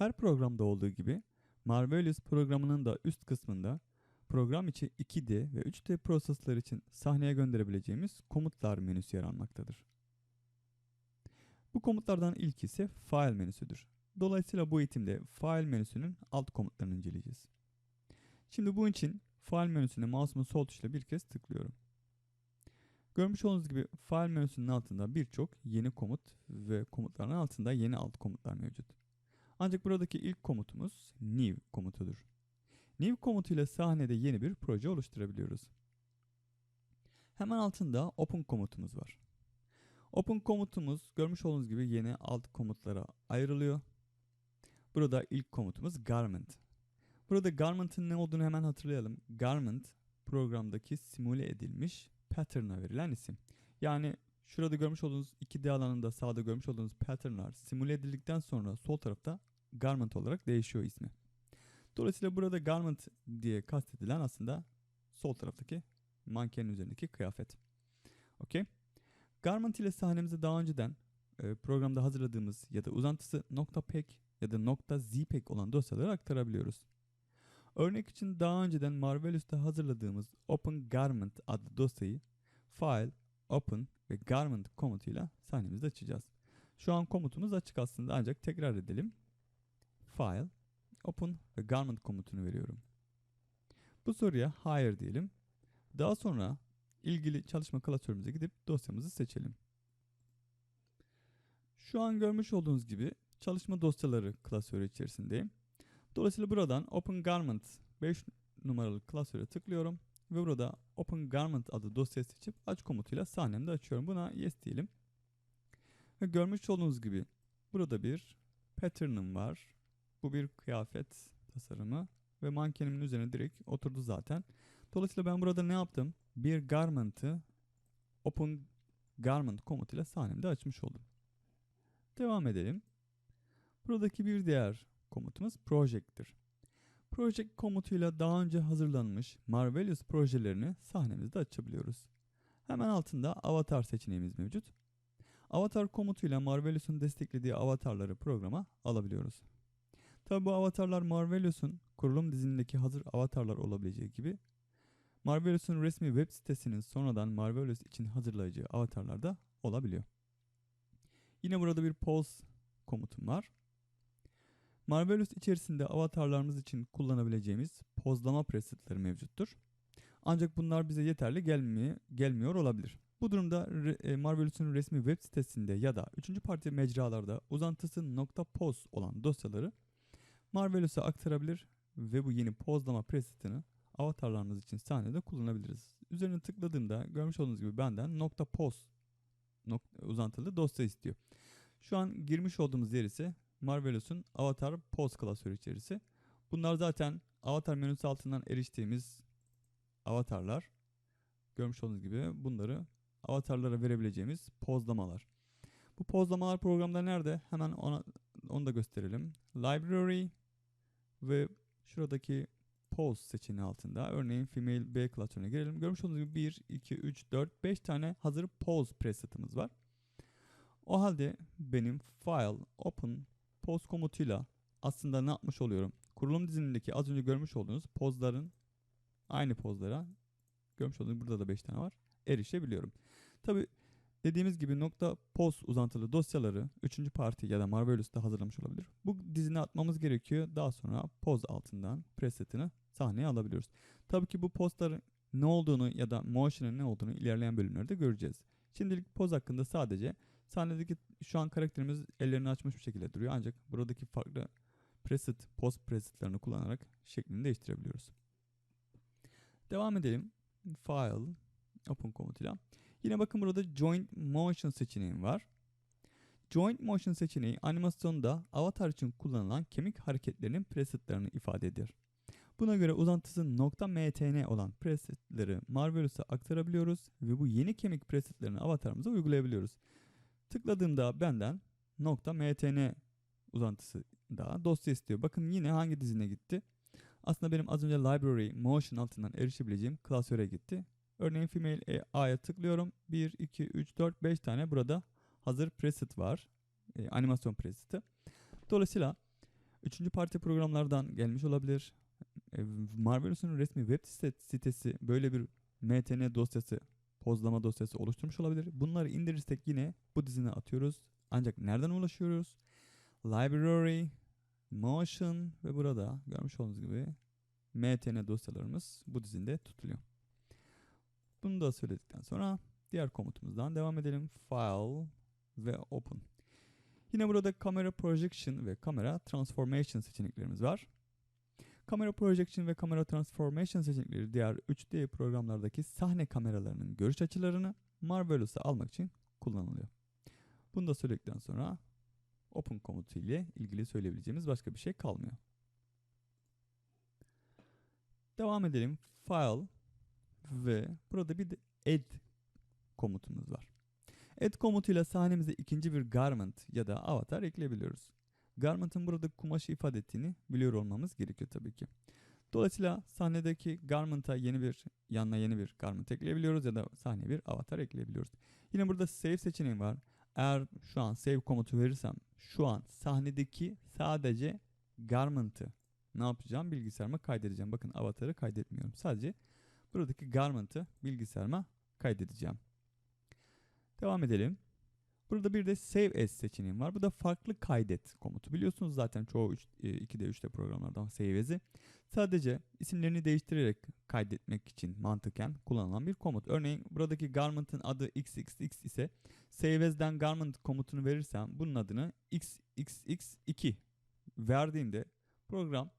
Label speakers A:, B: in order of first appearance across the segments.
A: Her programda olduğu gibi Marvelous programının da üst kısmında program içi 2D ve 3D prosesler için sahneye gönderebileceğimiz komutlar menüsü yer almaktadır. Bu komutlardan ilki ise File menüsüdür. Dolayısıyla bu eğitimde File menüsünün alt komutlarını inceleyeceğiz. Şimdi bu için File menüsüne mouse'umun sol tuşuyla bir kez tıklıyorum. Görmüş olduğunuz gibi File menüsünün altında birçok yeni komut ve komutların altında yeni alt komutlar mevcut. Ancak buradaki ilk komutumuz new komutudur. New komutuyla sahnede yeni bir proje oluşturabiliyoruz. Hemen altında open komutumuz var. Open komutumuz görmüş olduğunuz gibi yeni alt komutlara ayrılıyor. Burada ilk komutumuz garment. Burada garment'ın ne olduğunu hemen hatırlayalım. Garment programdaki simüle edilmiş pattern'a verilen isim. Yani şurada görmüş olduğunuz 2D alanında sağda görmüş olduğunuz pattern'lar simüle edildikten sonra sol tarafta garment olarak değişiyor ismi. Dolayısıyla burada garment diye kastedilen aslında sol taraftaki mankenin üzerindeki kıyafet. Okey. Garment ile sahnemizi daha önceden e, programda hazırladığımız ya da uzantısı .peg ya da .zpeg olan dosyaları aktarabiliyoruz. Örnek için daha önceden Marvelous'ta hazırladığımız Open Garment adlı dosyayı File, Open ve Garment komutuyla sahnemizde açacağız. Şu an komutumuz açık aslında ancak tekrar edelim. File, Open ve Garment komutunu veriyorum. Bu soruya Hire diyelim. Daha sonra ilgili çalışma klasörümüze gidip dosyamızı seçelim. Şu an görmüş olduğunuz gibi çalışma dosyaları klasörü içerisindeyim. Dolayısıyla buradan Open Garment 5 numaralı klasöre tıklıyorum ve burada Open Garment adı dosyayı seçip aç komutuyla sahnemde açıyorum. Buna yes diyelim. Ve görmüş olduğunuz gibi burada bir pattern'ım var. Bu bir kıyafet tasarımı ve mankenimin üzerine direkt oturdu zaten. Dolayısıyla ben burada ne yaptım? Bir garment'ı Open Garment komutuyla sahnemde açmış oldum. Devam edelim. Buradaki bir diğer komutumuz project'tir. Project komutuyla daha önce hazırlanmış Marvelous projelerini sahnemizde açabiliyoruz. Hemen altında avatar seçeneğimiz mevcut. Avatar komutuyla Marvelous'un desteklediği avatarları programa alabiliyoruz. Tabi bu avatarlar Marvelous'un kurulum dizindeki hazır avatarlar olabileceği gibi Marvelous'un resmi web sitesinin sonradan Marvelous için hazırlayacağı avatarlar da olabiliyor. Yine burada bir pose komutum var. Marvelous içerisinde avatarlarımız için kullanabileceğimiz pozlama presetleri mevcuttur. Ancak bunlar bize yeterli gelmiyor, gelmiyor olabilir. Bu durumda e, Marvelous'un resmi web sitesinde ya da üçüncü parti mecralarda uzantısı .poz olan dosyaları Marvelous'a aktarabilir ve bu yeni pozlama presetini avatarlarımız için sahnede kullanabiliriz. Üzerine tıkladığımda görmüş olduğunuz gibi benden .poz uzantılı dosya istiyor. Şu an girmiş olduğumuz yer ise Marvelous'un Avatar Pose klasörü içerisi. Bunlar zaten Avatar menüsü altından eriştiğimiz avatarlar. Görmüş olduğunuz gibi bunları avatarlara verebileceğimiz pozlamalar. Bu pozlamalar programda nerede? Hemen ona, onu da gösterelim. Library ve şuradaki pose seçeneği altında örneğin female B klasörüne girelim. Görmüş olduğunuz gibi 1, 2, 3, 4, 5 tane hazır pose presetimiz var. O halde benim file, open, pose komutuyla aslında ne yapmış oluyorum? Kurulum dizimindeki az önce görmüş olduğunuz pozların aynı pozlara görmüş olduğunuz burada da 5 tane var. Erişebiliyorum. Tabi dediğimiz gibi nokta poz uzantılı dosyaları 3. parti ya da Marvelous'ta hazırlamış olabilir. Bu dizine atmamız gerekiyor. Daha sonra poz altından presetini sahneye alabiliyoruz. Tabii ki bu postların ne olduğunu ya da motion'ın ne olduğunu ilerleyen bölümlerde göreceğiz. Şimdilik poz hakkında sadece sahnedeki şu an karakterimiz ellerini açmış bir şekilde duruyor. Ancak buradaki farklı preset, post presetlerini kullanarak şeklini değiştirebiliyoruz. Devam edelim. File, Open komutuyla. Yine bakın burada Joint Motion seçeneğim var. Joint Motion seçeneği animasyonda avatar için kullanılan kemik hareketlerinin presetlerini ifade eder. Buna göre uzantısı .mtn olan presetleri Marvelous'a aktarabiliyoruz ve bu yeni kemik presetlerini avatarımıza uygulayabiliyoruz. Tıkladığımda benden .mtn uzantısı da dosya istiyor. Bakın yine hangi dizine gitti? Aslında benim az önce library motion altından erişebileceğim klasöre gitti. Örneğin female A'ya tıklıyorum. 1, 2, 3, 4, 5 tane burada hazır preset var. E, animasyon preseti. Dolayısıyla Üçüncü parti programlardan gelmiş olabilir. E, Marvelous'un resmi web site- sitesi böyle bir mtn dosyası, pozlama dosyası oluşturmuş olabilir. Bunları indirirsek yine bu dizine atıyoruz. Ancak nereden ulaşıyoruz? Library, Motion ve burada görmüş olduğunuz gibi mtn dosyalarımız bu dizinde tutuluyor. Bunu da söyledikten sonra diğer komutumuzdan devam edelim. File ve Open. Yine burada kamera projection ve kamera transformation seçeneklerimiz var. Kamera projection ve kamera transformation seçenekleri diğer 3D programlardaki sahne kameralarının görüş açılarını Marvelous'a almak için kullanılıyor. Bunu da söyledikten sonra open komutu ile ilgili söyleyebileceğimiz başka bir şey kalmıyor. Devam edelim. File ve burada bir de add komutumuz var. Add komutuyla sahnemize ikinci bir garment ya da avatar ekleyebiliyoruz. Garment'ın burada kumaşı ifade ettiğini biliyor olmamız gerekiyor tabii ki. Dolayısıyla sahnedeki garment'a yeni bir yanına yeni bir garment ekleyebiliyoruz ya da sahneye bir avatar ekleyebiliyoruz. Yine burada save seçeneği var. Eğer şu an save komutu verirsem şu an sahnedeki sadece garment'ı ne yapacağım? Bilgisayarıma kaydedeceğim. Bakın avatarı kaydetmiyorum. Sadece buradaki garment'ı bilgisayarıma kaydedeceğim. Devam edelim. Burada bir de Save As seçeneğim var. Bu da farklı kaydet komutu. Biliyorsunuz zaten çoğu 3, 2'de 3'te programlardan Save As'i sadece isimlerini değiştirerek kaydetmek için mantıken kullanılan bir komut. Örneğin buradaki garment'ın adı xxx ise Save As'den garment komutunu verirsem bunun adını xxx2 verdiğimde program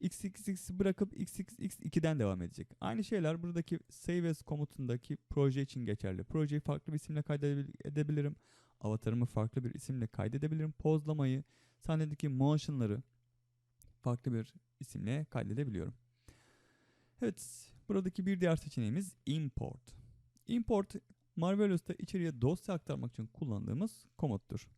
A: xxx'i bırakıp xxx2'den devam edecek. Aynı şeyler buradaki save as komutundaki proje için geçerli. Projeyi farklı bir isimle kaydedebilirim. Avatarımı farklı bir isimle kaydedebilirim. Pozlamayı, sahnedeki motion'ları farklı bir isimle kaydedebiliyorum. Evet, buradaki bir diğer seçeneğimiz import. Import, Marvelous'ta içeriye dosya aktarmak için kullandığımız komuttur.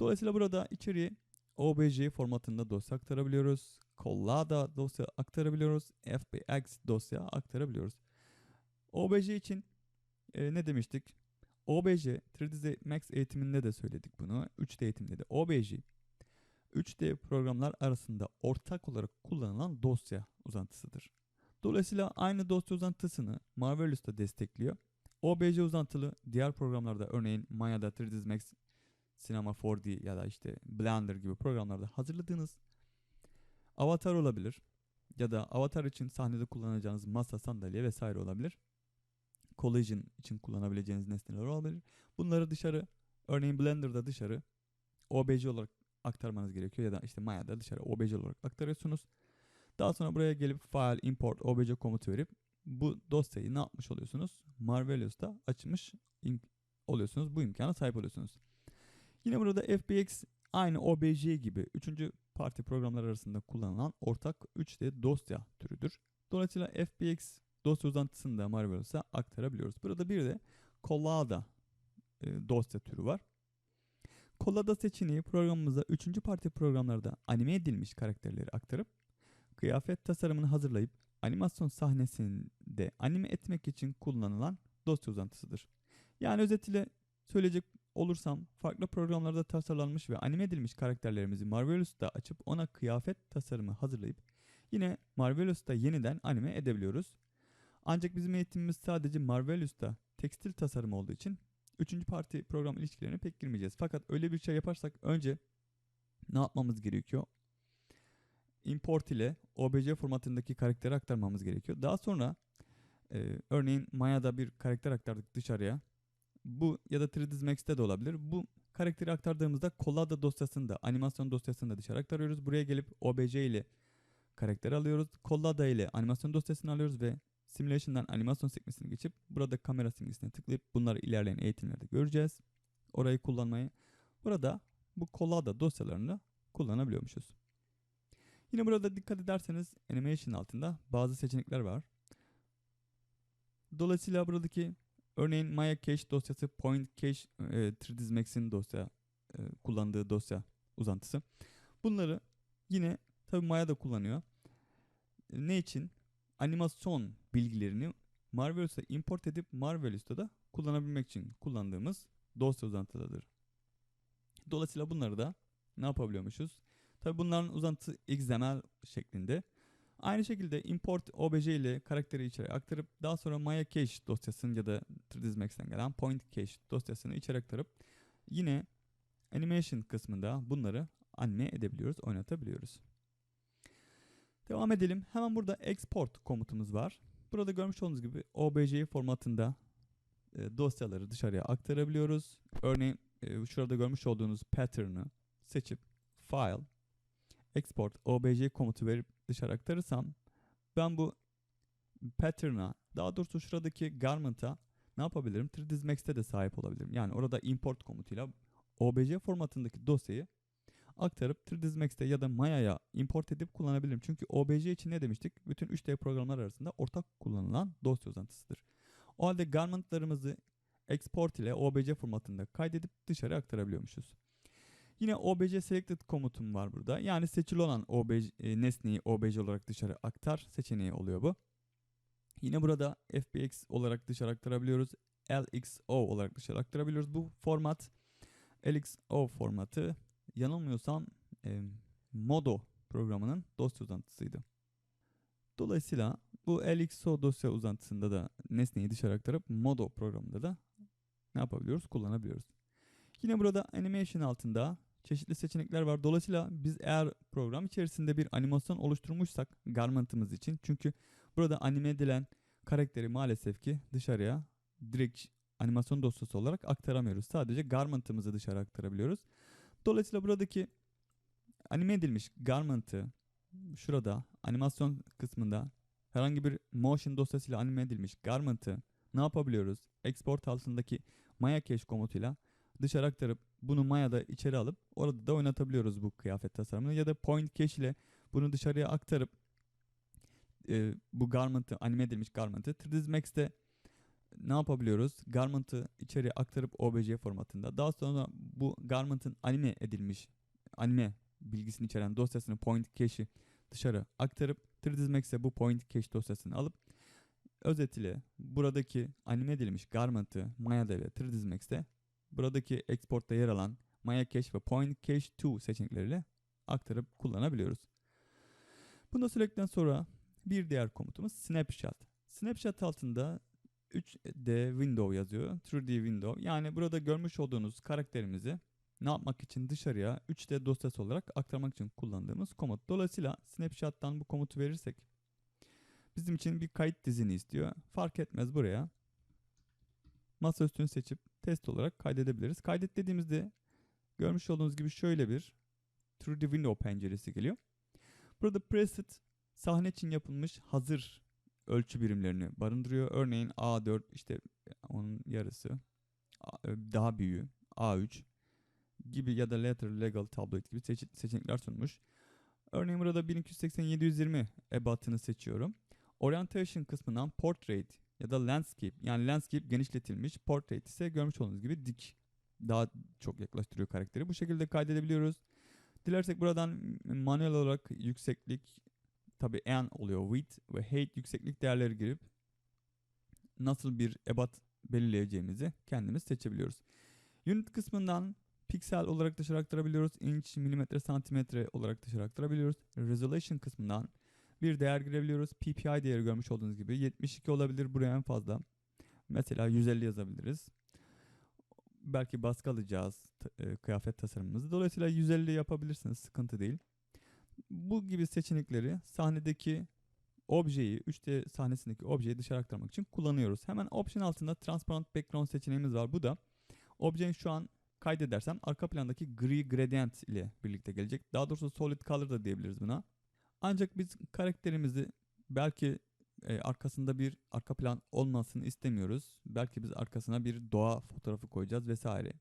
A: Dolayısıyla burada içeriye OBJ formatında dosya aktarabiliyoruz. Collada dosya aktarabiliyoruz. FBX dosya aktarabiliyoruz. OBJ için e, ne demiştik? OBJ 3D Max eğitiminde de söyledik bunu. 3D eğitimde de OBJ 3D programlar arasında ortak olarak kullanılan dosya uzantısıdır. Dolayısıyla aynı dosya uzantısını Marvelous da destekliyor. OBJ uzantılı diğer programlarda örneğin Maya'da 3ds Max Cinema 4D ya da işte Blender gibi programlarda hazırladığınız avatar olabilir. Ya da avatar için sahnede kullanacağınız masa, sandalye vesaire olabilir. Collision için kullanabileceğiniz nesneler olabilir. Bunları dışarı, örneğin Blender'da dışarı OBJ olarak aktarmanız gerekiyor ya da işte Maya'da dışarı OBJ olarak aktarıyorsunuz. Daha sonra buraya gelip file import obj komutu verip bu dosyayı ne yapmış oluyorsunuz? Marvelous'ta açmış oluyorsunuz. Bu imkana sahip oluyorsunuz. Yine burada FBX aynı OBJ gibi üçüncü parti programlar arasında kullanılan ortak 3D dosya türüdür. Dolayısıyla FBX dosya uzantısını da Marvelous'a aktarabiliyoruz. Burada bir de Collada e, dosya türü var. Collada seçeneği programımıza üçüncü parti programlarda anime edilmiş karakterleri aktarıp kıyafet tasarımını hazırlayıp animasyon sahnesinde anime etmek için kullanılan dosya uzantısıdır. Yani özetiyle söyleyecek olursam farklı programlarda tasarlanmış ve anime edilmiş karakterlerimizi Marvelous'ta açıp ona kıyafet tasarımı hazırlayıp yine Marvelous'ta yeniden anime edebiliyoruz. Ancak bizim eğitimimiz sadece Marvelous'ta tekstil tasarımı olduğu için üçüncü parti program ilişkilerine pek girmeyeceğiz. Fakat öyle bir şey yaparsak önce ne yapmamız gerekiyor? Import ile OBJ formatındaki karakteri aktarmamız gerekiyor. Daha sonra e, örneğin Maya'da bir karakter aktardık dışarıya. Bu ya da 3ds Max'te de olabilir. Bu karakteri aktardığımızda Collada dosyasında, animasyon dosyasında dışarı aktarıyoruz. Buraya gelip OBJ ile karakteri alıyoruz. Collada ile animasyon dosyasını alıyoruz ve Simulation'dan animasyon sekmesini geçip burada kamera simgesine tıklayıp bunları ilerleyen eğitimlerde göreceğiz. Orayı kullanmayı. Burada bu Collada dosyalarını kullanabiliyormuşuz. Yine burada dikkat ederseniz animation altında bazı seçenekler var. Dolayısıyla buradaki örneğin Maya Cache dosyası Point Cache e, 3ds Max'in dosya e, kullandığı dosya uzantısı. Bunları yine tabi Maya da kullanıyor. E, ne için? Animasyon bilgilerini Marvelous'a import edip Marvelous'ta da kullanabilmek için kullandığımız dosya uzantılarıdır. Dolayısıyla bunları da ne yapabiliyormuşuz? Tabi bunların uzantısı XML şeklinde. Aynı şekilde import obj ile karakteri içeri aktarıp daha sonra Maya Cache dosyasını ya da 3ds Max'ten gelen point cache dosyasını içeri aktarıp yine animation kısmında bunları anime edebiliyoruz, oynatabiliyoruz. Devam edelim. Hemen burada export komutumuz var. Burada görmüş olduğunuz gibi obj formatında e, dosyaları dışarıya aktarabiliyoruz. Örneğin e, şurada görmüş olduğunuz pattern'ı seçip file export obj komutu verip dışarı aktarırsam ben bu pattern'a daha doğrusu şuradaki garment'a ne yapabilirim? 3ds Max'te de sahip olabilirim. Yani orada import komutuyla obj formatındaki dosyayı aktarıp 3ds Max'te ya da Maya'ya import edip kullanabilirim. Çünkü obj için ne demiştik? Bütün 3D programlar arasında ortak kullanılan dosya uzantısıdır. O halde garmentlarımızı export ile obj formatında kaydedip dışarı aktarabiliyormuşuz. Yine obj selected komutum var burada. Yani seçili olan obj, e, nesneyi obj olarak dışarı aktar seçeneği oluyor bu. Yine burada fbx olarak dışarı aktarabiliyoruz. lxo olarak dışarı aktarabiliyoruz. Bu format lxo formatı yanılmıyorsam e, Modo programının dosya uzantısıydı. Dolayısıyla bu LXO dosya uzantısında da nesneyi dışarı aktarıp Modo programında da ne yapabiliyoruz? Kullanabiliyoruz. Yine burada animation altında çeşitli seçenekler var. Dolayısıyla biz eğer program içerisinde bir animasyon oluşturmuşsak garment'ımız için çünkü burada anime edilen karakteri maalesef ki dışarıya direkt animasyon dosyası olarak aktaramıyoruz. Sadece garment'ımızı dışarı aktarabiliyoruz. Dolayısıyla buradaki anime edilmiş garment'ı şurada animasyon kısmında herhangi bir motion dosyasıyla anime edilmiş garment'ı ne yapabiliyoruz? Export altındaki Maya Cache komutuyla dışarı aktarıp bunu Maya'da içeri alıp orada da oynatabiliyoruz bu kıyafet tasarımını ya da Point Cache ile bunu dışarıya aktarıp e, bu garment'ı anime edilmiş garment'ı 3ds Max'te ne yapabiliyoruz? Garment'ı içeri aktarıp OBJ formatında. Daha sonra bu garment'ın anime edilmiş anime bilgisini içeren dosyasını point cache'i dışarı aktarıp 3ds Max'e bu point cache dosyasını alıp özet ile buradaki anime edilmiş garment'ı Maya'da ve 3ds Max'te buradaki export'ta yer alan Maya Cache ve Point Cache 2 seçenekleriyle aktarıp kullanabiliyoruz. Bunu söyledikten sonra bir diğer komutumuz snapshot. Snapshot altında 3D window yazıyor. 3D window. Yani burada görmüş olduğunuz karakterimizi ne yapmak için dışarıya 3D dosyası olarak aktarmak için kullandığımız komut. Dolayısıyla snapshot'tan bu komutu verirsek bizim için bir kayıt dizini istiyor. Fark etmez buraya. Masa üstünü seçip test olarak kaydedebiliriz. Kaydet dediğimizde görmüş olduğunuz gibi şöyle bir 3D window penceresi geliyor. Burada preset sahne için yapılmış hazır ölçü birimlerini barındırıyor. Örneğin A4 işte onun yarısı daha büyüğü A3 gibi ya da letter legal tabloid gibi seçenekler sunmuş. Örneğin burada 1280-720 ebatını seçiyorum. Orientation kısmından portrait ya da landscape yani landscape genişletilmiş portrait ise görmüş olduğunuz gibi dik daha çok yaklaştırıyor karakteri. Bu şekilde kaydedebiliyoruz. Dilersek buradan manuel olarak yükseklik tabi en oluyor width ve height yükseklik değerleri girip nasıl bir ebat belirleyeceğimizi kendimiz seçebiliyoruz. Unit kısmından piksel olarak dışarı aktarabiliyoruz. Inç, milimetre, santimetre olarak dışarı aktarabiliyoruz. Resolution kısmından bir değer girebiliyoruz. PPI değeri görmüş olduğunuz gibi 72 olabilir buraya en fazla. Mesela 150 yazabiliriz. Belki baskı alacağız e, kıyafet tasarımımızı. Dolayısıyla 150 yapabilirsiniz. Sıkıntı değil. Bu gibi seçenekleri sahnedeki objeyi, 3D sahnesindeki objeyi dışarı aktarmak için kullanıyoruz. Hemen option altında transparent background seçeneğimiz var. Bu da objenin şu an kaydedersem arka plandaki gri gradient ile birlikte gelecek. Daha doğrusu solid color da diyebiliriz buna. Ancak biz karakterimizi belki e, arkasında bir arka plan olmasını istemiyoruz. Belki biz arkasına bir doğa fotoğrafı koyacağız vesaire.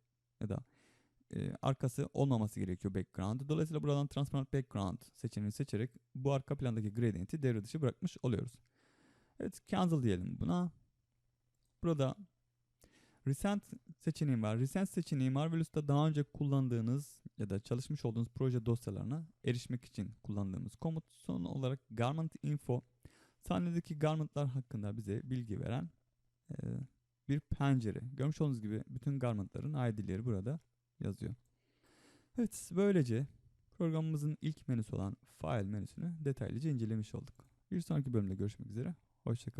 A: Ya da e, arkası olmaması gerekiyor background. Dolayısıyla buradan transparent background seçeneğini seçerek bu arka plandaki gradient'i devre dışı bırakmış oluyoruz. Evet cancel diyelim buna. Burada Recent seçeneğim var. Recent seçeneği Marvelous'ta daha önce kullandığınız ya da çalışmış olduğunuz proje dosyalarına erişmek için kullandığımız komut. Son olarak Garment Info sahnedeki garmentlar hakkında bize bilgi veren e, bir pencere. Görmüş olduğunuz gibi bütün garmentların ID'leri burada yazıyor. Evet böylece programımızın ilk menüsü olan File menüsünü detaylıca incelemiş olduk. Bir sonraki bölümde görüşmek üzere. Hoşçakalın.